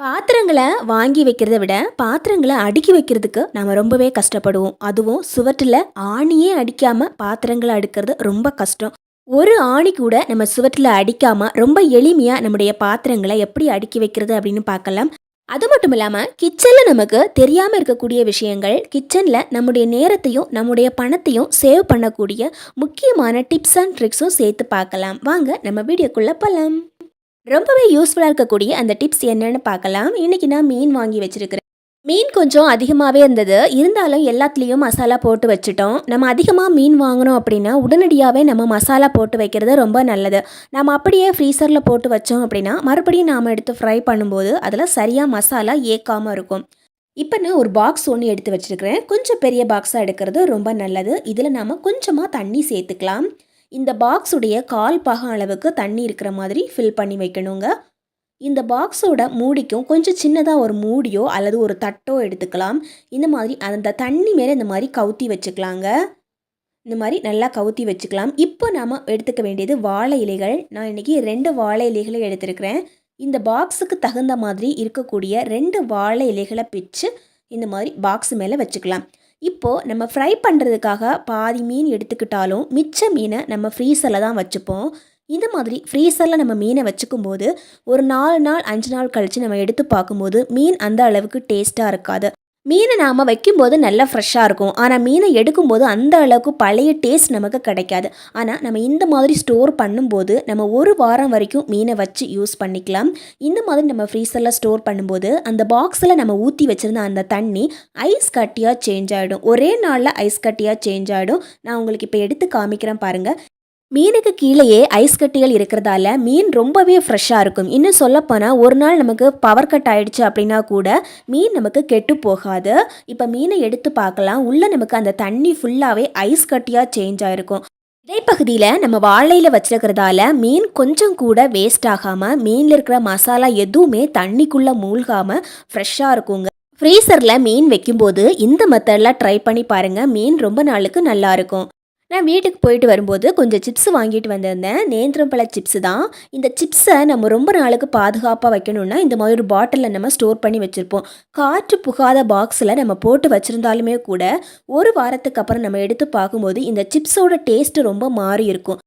பாத்திரங்களை வாங்கி வைக்கிறத விட பாத்திரங்களை அடுக்கி வைக்கிறதுக்கு நம்ம ரொம்பவே கஷ்டப்படுவோம். அதுவும் சுவற்றில் ஆணியே அடிக்காமல் பாத்திரங்களை அடுக்கிறது ரொம்ப கஷ்டம். ஒரு ஆணி கூட நம்ம சுவற்றில் அடிக்காமல் ரொம்ப எளிமையாக நம்முடைய பாத்திரங்களை எப்படி அடுக்கி வைக்கிறது அப்படின்னு பார்க்கலாம். அது மட்டும் இல்லாமல் கிச்சனில் நமக்கு தெரியாமல் இருக்கக்கூடிய விஷயங்கள் கிச்சனில் நம்முடைய நேரத்தையும் நம்முடைய பணத்தையும் சேவ் பண்ணக்கூடிய முக்கியமான டிப்ஸ் அண்ட் ட்ரிக்ஸும் சேர்த்து பார்க்கலாம். வாங்க நம்ம வீடியோக்குள்ளே போகலாம் ரொம்பவே யூஸ்ஃபுல்லாக இருக்கக்கூடிய அந்த டிப்ஸ் என்னென்னு பார்க்கலாம். இன்றைக்கி நான் மீன் வாங்கி வச்சுருக்கிறேன். மீன் கொஞ்சம் அதிகமாகவே இருந்தது. இருந்தாலும் எல்லாத்துலேயும் மசாலா போட்டு வச்சுட்டோம். நம்ம அதிகமாக மீன் வாங்கினோம் அப்படின்னா உடனடியாகவே நம்ம மசாலா போட்டு வைக்கிறது ரொம்ப நல்லது. நம்ம அப்படியே ஃப்ரீசரில் போட்டு வச்சோம் அப்படின்னா மறுபடியும் நாம் எடுத்து ஃப்ரை பண்ணும்போது அதில் சரியாக மசாலா ஏக்காமல் இருக்கும். இப்போ நான் ஒரு பாக்ஸ் ஒன்று எடுத்து வச்சுருக்கிறேன். கொஞ்சம் பெரிய பாக்ஸாக எடுக்கிறது ரொம்ப நல்லது. இதில் நாம் கொஞ்சமாக தண்ணி சேர்த்துக்கலாம். இந்த பாக்ஸுடைய கால் பாகம் அளவுக்கு தண்ணி இருக்கிற மாதிரி ஃபில் பண்ணி வைக்கணுங்க. இந்த பாக்ஸோட மூடிக்கும் கொஞ்சம் சின்னதாக ஒரு மூடியோ அல்லது ஒரு தட்டோ எடுத்துக்கலாம். இந்த மாதிரி அந்த தண்ணி மேலே இந்த மாதிரி கவுத்தி வச்சுக்கலாங்க. இந்த மாதிரி நல்லா கவுத்தி வச்சுக்கலாம். இப்போ நாம் எடுத்துக்க வேண்டியது வாழை இலைகள். நான் இன்றைக்கி ரெண்டு வாழை இலைகளை எடுத்துருக்கிறேன். இந்த பாக்ஸுக்கு தகுந்த மாதிரி இருக்கக்கூடிய ரெண்டு வாழை இலைகளை பிச்சு இந்த மாதிரி பாக்ஸ் மேலே வச்சுக்கலாம். இப்போது நம்ம ஃப்ரை பண்ணுறதுக்காக பாதி மீன் எடுத்துக்கிட்டாலும் மிச்ச மீனை நம்ம ஃப்ரீசரில் தான் வச்சுப்போம். இந்த மாதிரி ஃப்ரீசரில் நம்ம மீனை வச்சுக்கும் போது ஒரு நாலு நாள் அஞ்சு நாள் கழித்து நம்ம எடுத்து பார்க்கும்போது மீன் அந்த அளவுக்கு டேஸ்ட்டாக இருக்காது. மீனை நாம் வைக்கும்போது நல்லா ஃப்ரெஷ்ஷாக இருக்கும். ஆனால் மீனை எடுக்கும்போது அந்த அளவுக்கு பழைய டேஸ்ட் நமக்கு கிடைக்காது. ஆனால் நம்ம இந்த மாதிரி ஸ்டோர் பண்ணும்போது நம்ம ஒரு வாரம் வரைக்கும் மீனை வச்சு யூஸ் பண்ணிக்கலாம். இந்த மாதிரி நம்ம ஃப்ரீசரில் ஸ்டோர் பண்ணும்போது அந்த பாக்ஸில் நம்ம ஊற்றி வச்சுருந்த அந்த தண்ணி ஐஸ் கட்டியாக சேஞ்ச் ஆகிடும் ஒரே நாளில் ஐஸ் கட்டியாக சேஞ்ச் ஆகிடும் நான் உங்களுக்கு இப்போ எடுத்து காமிக்கிறேன் பாருங்கள் மீனுக்கு கீழேயே ஐஸ் கட்டிகள் இருக்கிறதால மீன் ரொம்பவே ஃப்ரெஷ்ஷாக இருக்கும். இன்னும் சொல்லப்போனால் ஒரு நாள் நமக்கு பவர் கட் ஆயிடுச்சு அப்படின்னா கூட மீன் நமக்கு கெட்டு போகாது. இப்போ மீனை எடுத்து பார்க்கலாம். உள்ளே நமக்கு அந்த தண்ணி ஃபுல்லாகவே ஐஸ் கட்டியாக சேஞ்ச் ஆகிருக்கும் இடைப்பகுதியில் நம்ம வாழையில் வச்சிருக்கிறதால மீன் கொஞ்சம் கூட வேஸ்ட் ஆகாமல் மீனில் இருக்கிற மசாலா எதுவுமே தண்ணிக்குள்ளே மூழ்காமல் ஃப்ரெஷ்ஷாக இருக்குங்க. ஃப்ரீசரில் மீன் வைக்கும்போது இந்த மெத்தடில் ட்ரை பண்ணி பாருங்கள் மீன் ரொம்ப நாளுக்கு நல்லாயிருக்கும் நான் வீட்டுக்கு போயிட்டு வரும்போது கொஞ்சம் சிப்ஸ் வாங்கிட்டு வந்திருந்தேன். நேந்திரம் பழ சிப்ஸ் தான். இந்த சிப்ஸை நம்ம ரொம்ப நாளுக்கு பாதுகாப்பாக வைக்கணும்னா இந்த மாதிரி ஒரு பாட்டிலில் நம்ம ஸ்டோர் பண்ணி வச்சுருப்போம். காற்று புகாத பாக்ஸில் நம்ம போட்டு வச்சுருந்தாலுமே கூட ஒரு வாரத்துக்கு அப்புறம் நம்ம எடுத்து பார்க்கும்போது இந்த சிப்ஸோட டேஸ்ட்டு ரொம்ப மாறி இருக்கும்.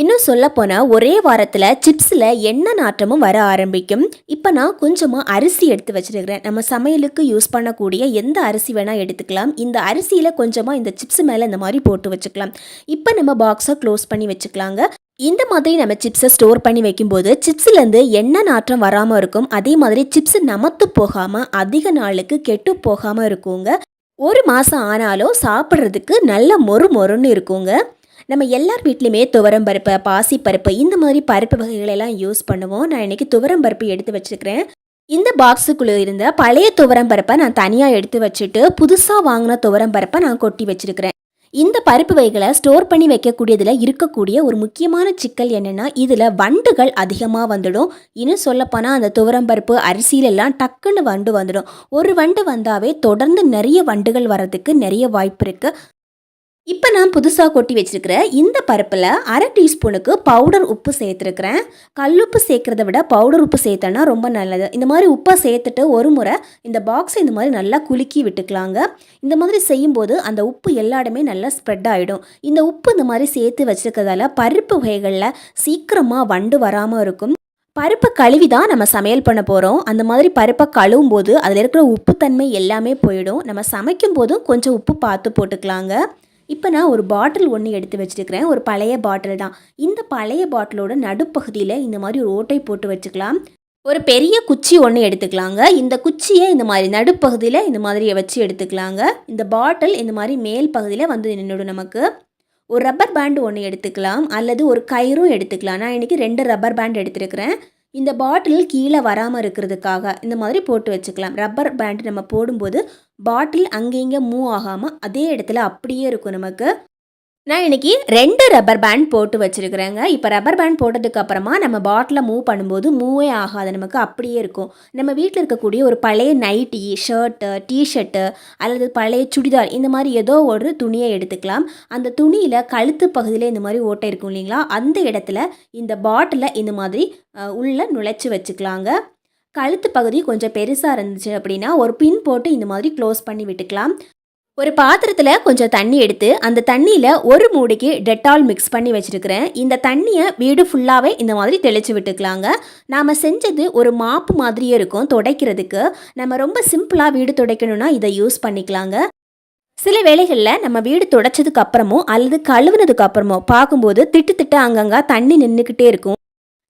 இன்னும் சொல்லப்போனால் ஒரே வாரத்தில் சிப்ஸில் என்ன நாற்றமும் வர ஆரம்பிக்கும். இப்போ நான் கொஞ்சமாக அரிசி எடுத்து வச்சுருக்கிறேன். நம்ம சமையலுக்கு யூஸ் பண்ணக்கூடிய எந்த அரிசி வேணால் எடுத்துக்கலாம். இந்த அரிசியில் கொஞ்சமாக இந்த சிப்ஸ் மேலே இந்த மாதிரி போட்டு வச்சுக்கலாம். இப்போ நம்ம பாக்ஸை க்ளோஸ் பண்ணி வச்சுக்கலாங்க. இந்த மாதிரி நம்ம சிப்ஸை ஸ்டோர் பண்ணி வைக்கும்போது சிப்ஸ்லேருந்து என்ன நாற்றம் வராமல் இருக்கும். அதே மாதிரி சிப்ஸ் நமத்து போகாமல் அதிக நாளுக்கு கெட்டு போகாமல் இருக்குங்க. ஒரு மாதம் ஆனாலும் சாப்பிட்றதுக்கு நல்ல மொறு மொறுன்னு இருக்குங்க. நம்ம எல்லார் வீட்லேயுமே துவரம் பருப்பு பாசிப்பருப்பு இந்த மாதிரி பருப்பு வகைகளெல்லாம் யூஸ் பண்ணுவோம். நான் இன்றைக்கி துவரம் பருப்பு எடுத்து வச்சுருக்கிறேன். இந்த பாக்ஸுக்குள்ளே இருந்த பழைய துவரம் பருப்பை நான் தனியாக எடுத்து வச்சுட்டு புதுசாக வாங்கின துவரம் பருப்பை நான் கொட்டி வச்சுருக்கிறேன். இந்த பருப்பு வகைகளை ஸ்டோர் பண்ணி வைக்கக்கூடியதில் இருக்கக்கூடிய ஒரு முக்கியமான சிக்கல் என்னென்னா இதில் வண்டுகள் அதிகமாக வந்துடும். இன்னும் சொல்லப்போனால் அந்த துவரம் பருப்பு அரிசியிலெல்லாம் டக்குன்னு வண்டு வந்துடும். ஒரு வண்டு வந்தாவே தொடர்ந்து நிறைய வண்டுகள் வர்றதுக்கு நிறைய வாய்ப்பு இருக்குது இப்போ நான் புதுசாக கொட்டி வச்சிருக்கிற இந்த பருப்பில் அரை டீஸ்பூனுக்கு பவுடர் உப்பு சேர்த்துருக்குறேன். கல்லுப்பு சேர்க்குறத விட பவுடர் உப்பு சேர்த்தோன்னா ரொம்ப நல்லது. இந்த மாதிரி உப்பை சேர்த்துட்டு ஒரு முறை இந்த பாக்ஸை இந்த மாதிரி நல்லா குலுக்கி விட்டுக்கலாங்க. இந்த மாதிரி செய்யும்போது அந்த உப்பு எல்லா இடமே நல்லா ஸ்ப்ரெட் ஆகிடும் இந்த உப்பு இந்த மாதிரி சேர்த்து வச்சுருக்கிறதால பருப்பு வகைகளில் சீக்கிரமாக வண்டு வராமல் இருக்கும். பருப்பை கழுவி தான் நம்ம சமையல் பண்ண போகிறோம் அந்த மாதிரி பருப்பை கழுவும் போது அதில் இருக்கிற உப்புத்தன்மை எல்லாமே போயிடும். நம்ம சமைக்கும் போதும் கொஞ்சம் உப்பு பார்த்து போட்டுக்கலாங்க. இப்போ நான் ஒரு பாட்டில் ஒன்று எடுத்து வச்சுருக்கிறேன். ஒரு பழைய பாட்டில் தான். இந்த பழைய பாட்டிலோட நடுப்பகுதியில் இந்த மாதிரி ஒரு ஓட்டை போட்டு வச்சுக்கலாம். ஒரு பெரிய குச்சி ஒன்று எடுத்துக்கலாங்க. இந்த குச்சியை இந்த மாதிரி நடுப்பகுதியில் இந்த மாதிரி வச்சு எடுத்துக்கலாங்க. இந்த பாட்டில் இந்த மாதிரி மேல் பகுதியில் வந்து நின்றுடும் நமக்கு. ஒரு ரப்பர் பேண்டு ஒன்று எடுத்துக்கலாம். அல்லது ஒரு கயிறும் எடுத்துக்கலாம். நான் இன்றைக்கி ரெண்டு ரப்பர் பேண்ட் எடுத்துருக்கிறேன். இந்த பாட்டில் கீழே வராமல் இருக்கிறதுக்காக இந்த மாதிரி போட்டு வச்சுக்கலாம். ரப்பர் பேண்ட் நம்ம போடும்போது பாட்டில் அங்கே இங்கே மூவ் ஆகாமல் அதே இடத்துல அப்படியே இருக்கும் நமக்கு. நான் இன்றைக்கி ரெண்டு ரப்பர் பேண்ட் போட்டு வச்சுருக்குறேங்க. இப்போ ரப்பர் பேண்ட் போட்டதுக்கப்புறமா நம்ம பாட்டில் மூவ் பண்ணும்போது மூவே ஆகாது. நமக்கு அப்படியே இருக்கும். நம்ம வீட்டில் இருக்கக்கூடிய ஒரு பழைய நைட்டி ஷர்ட்டு டிஷர்ட்டு அல்லது பழைய சுடிதார் இந்த மாதிரி ஏதோ ஒரு துணியை எடுத்துக்கலாம். அந்த துணியில் கழுத்து பகுதியில் இந்த மாதிரி ஓட்டை இருக்கும் இல்லைங்களா? அந்த இடத்துல இந்த பாட்டிலை இந்த மாதிரி உள்ளே நுழைச்சி வச்சுக்கலாங்க. கழுத்து பகுதி கொஞ்சம் பெருசாக இருந்துச்சு அப்படின்னா ஒரு பின் போட்டு இந்த மாதிரி க்ளோஸ் பண்ணி விட்டுக்கலாம். ஒரு பாத்திரத்தில் கொஞ்சம் தண்ணி எடுத்து அந்த தண்ணியில் ஒரு மூடிக்கு டெட்டால் மிக்ஸ் பண்ணி வச்சுருக்கிறேன். இந்த தண்ணியை வீடு ஃபுல்லாகவே இந்த மாதிரி தெளித்து விட்டுக்கலாங்க. நாம் செஞ்சது ஒரு மாப்பு மாதிரியே இருக்கும் துடைக்கிறதுக்கு. நம்ம ரொம்ப சிம்பிளாக வீடு துடைக்கணும்னா இதை யூஸ் பண்ணிக்கலாங்க. சில வேளைகளில் நம்ம வீடு துடைச்சதுக்கு அப்புறமோ அல்லது கழுவுனதுக்கு அப்புறமோ பார்க்கும்போது திட்டு திட்டு அங்கங்கே தண்ணி நின்றுக்கிட்டே இருக்கும்.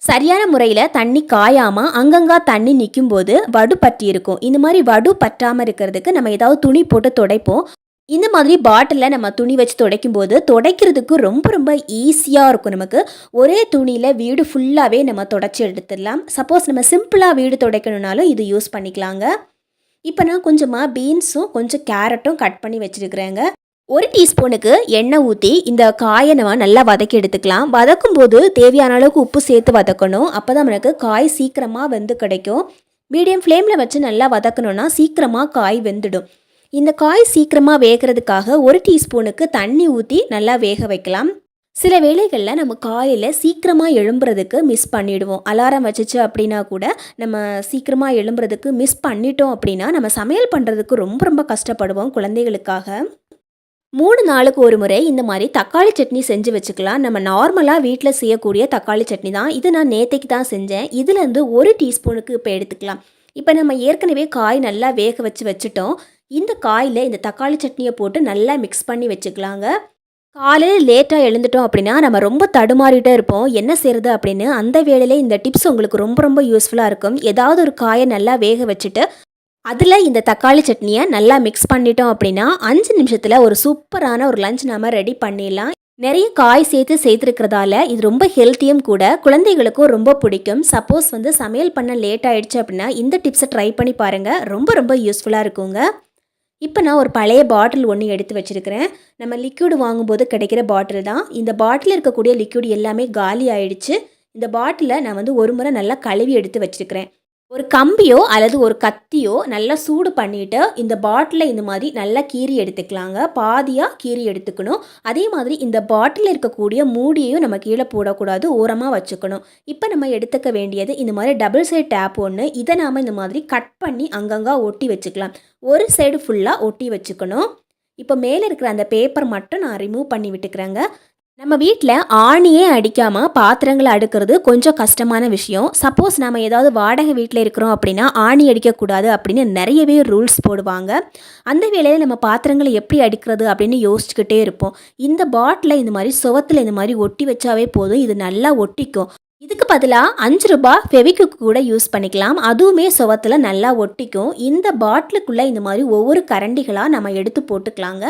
சரியான முறையில் தண்ணி காயாமல் அங்கங்கா தண்ணி நிற்கும் போது வடு பற்றி இருக்கும் இந்த மாதிரி வடு பற்றாமல் இருக்கிறதுக்கு நம்ம ஏதாவது துணி போட்டு துடைப்போம். இந்த மாதிரி பாட்டிலில் நம்ம துணி வச்சு துடைக்கும் போது துடைக்கிறதுக்கு ரொம்ப ரொம்ப ஈஸியாக இருக்கும் நமக்கு. ஒரே துணியில் வீடு ஃபுல்லாகவே நம்ம துடைச்சி எடுத்துடலாம். சப்போஸ் நம்ம சிம்பிளாக வீடு துடைக்கணுனாலும் இது யூஸ் பண்ணிக்கலாங்க. இப்போ நான் கொஞ்சமாக பீன்ஸும் கொஞ்சம் கேரட்டும் கட் பண்ணி வச்சுருக்கிறேங்க. ஒரு டீஸ்பூனுக்கு எண்ணெய் ஊற்றி இந்த காயை நம்ம நல்லா வதக்கி எடுத்துக்கலாம். வதக்கும் போது தேவையான அளவுக்கு உப்பு சேர்த்து வதக்கணும். அப்போ தான் நமக்கு காய் சீக்கிரமாக வெந்து கிடைக்கும். மீடியம் ஃப்ளேமில் வச்சு நல்லா வதக்கணும்னா சீக்கிரமாக காய் வெந்துடும். இந்த காய் சீக்கிரமாக வேகிறதுக்காக ஒரு டீஸ்பூனுக்கு தண்ணி ஊற்றி நல்லா வேக வைக்கலாம். சில வேளைகளில் நம்ம காயில் சீக்கிரமாக எழும்புறதுக்கு மிஸ் பண்ணிவிடுவோம் அலாரம் வச்சிச்சு அப்படின்னா கூட நம்ம சீக்கிரமாக எழும்புறதுக்கு மிஸ் பண்ணிட்டோம் அப்படின்னா நம்ம சமையல் பண்ணுறதுக்கு ரொம்ப ரொம்ப கஷ்டப்படுவோம் குழந்தைகளுக்காக. மூணு நாளுக்கு ஒரு முறை இந்த மாதிரி தக்காளி சட்னி செஞ்சு வச்சுக்கலாம். நம்ம நார்மலாக வீட்டில் செய்யக்கூடிய தக்காளி சட்னி தான். இது நான் நேத்தைக்கு தான் செஞ்சேன். இதுலேருந்து ஒரு டீஸ்பூனுக்கு இப்போ எடுத்துக்கலாம். இப்போ நம்ம ஏற்கனவே காய் நல்லா வேக வச்சு வச்சுட்டோம். இந்த காயில் இந்த தக்காளி சட்னியை போட்டு நல்லா மிக்ஸ் பண்ணி வச்சுக்கலாங்க. காலையில் லேட்டாக எழுந்துட்டோம் அப்படின்னா நம்ம ரொம்ப தடுமாறிட்டே இருப்போம். என்ன செய்கிறது அப்படின்னு அந்த வேளையில் இந்த டிப்ஸ் உங்களுக்கு ரொம்ப ரொம்ப யூஸ்ஃபுல்லாக இருக்கும். ஏதாவது ஒரு காயை நல்லா வேக வச்சுட்டு அதில் இந்த தக்காளி சட்னியை நல்லா மிக்ஸ் பண்ணிட்டோம் அப்படின்னா அஞ்சு நிமிஷத்தில் ஒரு சூப்பரான ஒரு லஞ்ச் நாம் ரெடி பண்ணிடலாம். நிறைய காய் சேர்த்து சேர்த்துருக்கிறதால இது ரொம்ப ஹெல்த்தியும் கூட குழந்தைகளுக்கும் ரொம்ப பிடிக்கும். சப்போஸ் வந்து சமையல் பண்ண லேட் ஆயிடுச்சு அப்படின்னா இந்த டிப்ஸை ட்ரை பண்ணி பாருங்கள் ரொம்ப ரொம்ப யூஸ்ஃபுல்லாக இருக்குங்க. இப்போ நான் ஒரு பழைய பாட்டில் ஒன்று எடுத்து வச்சுருக்கிறேன். நம்ம லிக்யூடு வாங்கும்போது கிடைக்கிற பாட்டில் தான். இந்த பாட்டில் இருக்கக்கூடிய லிக்யூட் எல்லாமே காலி ஆயிடுச்சு. இந்த பாட்டிலை நான் வந்து ஒரு முறை நல்லா கழுவி எடுத்து வச்சுருக்கிறேன். ஒரு கம்பியோ அல்லது ஒரு கத்தியோ நல்லா சூடு பண்ணிவிட்டு இந்த பாட்டிலை இந்த மாதிரி நல்லா கீறி எடுத்துக்கலாங்க. பாதியாக கீறி எடுத்துக்கணும். அதே மாதிரி இந்த பாட்டிலில் இருக்கக்கூடிய மூடியையும் நம்ம கீழே போடக்கூடாது. ஓரமாக வச்சுக்கணும். இப்போ நம்ம எடுத்துக்க வேண்டியது இந்த மாதிரி டபுள் சைடு டேப் ஒன்று இதை நாம் இந்த மாதிரி கட் பண்ணி அங்கங்கே ஒட்டி வச்சுக்கலாம். ஒரு சைடு ஃபுல்லாக ஒட்டி வச்சுக்கணும். இப்போ மேலே இருக்கிற அந்த பேப்பர் மட்டும் நான் ரிமூவ் பண்ணி விட்டுக்கிறேங்க. நம்ம வீட்டில் ஆணியே அடிக்காமல் பாத்திரங்களை அடுக்கிறது கொஞ்சம் கஷ்டமான விஷயம். சப்போஸ் நம்ம ஏதாவது வாடகை வீட்டில் இருக்கிறோம் அப்படின்னா ஆணி அடிக்கக்கூடாது அப்படின்னு நிறையவே ரூல்ஸ் போடுவாங்க. அந்த வேலையில் நம்ம பாத்திரங்களை எப்படி அடிக்கிறது அப்படின்னு யோசிச்சுக்கிட்டே இருப்போம். இந்த பாட்டில் இந்த மாதிரி சுவத்தில் இந்த மாதிரி ஒட்டி வச்சாவே போதும். இது நல்லா ஒட்டிக்கும். இதுக்கு பதிலாக அஞ்சு ரூபாய் ஃபெவிக்கு கூட யூஸ் பண்ணிக்கலாம். அதுவுமே சுவத்தில் நல்லா ஒட்டிக்கும். இந்த பாட்டிலுக்குள்ளே இந்த மாதிரி ஒவ்வொரு கரண்டிகளாக நம்ம எடுத்து போட்டுக்கலாங்க.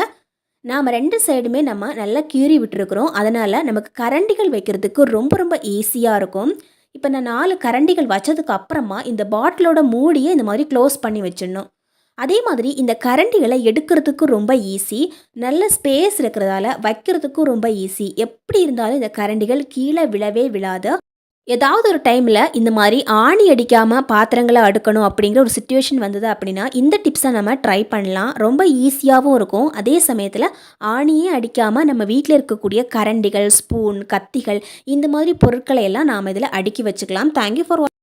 நாம் ரெண்டு சைடுமே நம்ம நல்லா கீறி விட்டுருக்குறோம். அதனால் நமக்கு கரண்டிகள் வைக்கிறதுக்கு ரொம்ப ரொம்ப ஈஸியாக இருக்கும். இப்போ நான் நாலு கரண்டிகள் வச்சதுக்கு அப்புறமா இந்த பாட்டிலோட மூடியை இந்த மாதிரி க்ளோஸ் பண்ணி வச்சிடணும். அதே மாதிரி இந்த கரண்டிகளை எடுக்கிறதுக்கும் ரொம்ப ஈஸி நல்ல ஸ்பேஸ் இருக்கிறதால வைக்கிறதுக்கும் ரொம்ப ஈஸி எப்படி இருந்தாலும் இந்த கரண்டிகள் கீழே விழவே விழாது. ஏதாவது ஒரு டைமில் இந்த மாதிரி ஆணி அடிக்காமல் பாத்திரங்களை அடுக்கணும் அப்படிங்கிற ஒரு சுச்சுவேஷன் வந்தது அப்படின்னா இந்த டிப்ஸை நம்ம ட்ரை பண்ணலாம். ரொம்ப ஈஸியாகவும் இருக்கும். அதே சமயத்தில் ஆணியே அடிக்காமல் நம்ம வீட்டில் இருக்கக்கூடிய கரண்டிகள் ஸ்பூன் கத்திகள் இந்த மாதிரி பொருட்களை எல்லாம் நாம் இதில் அடுக்கி வச்சுக்கலாம். Thank you for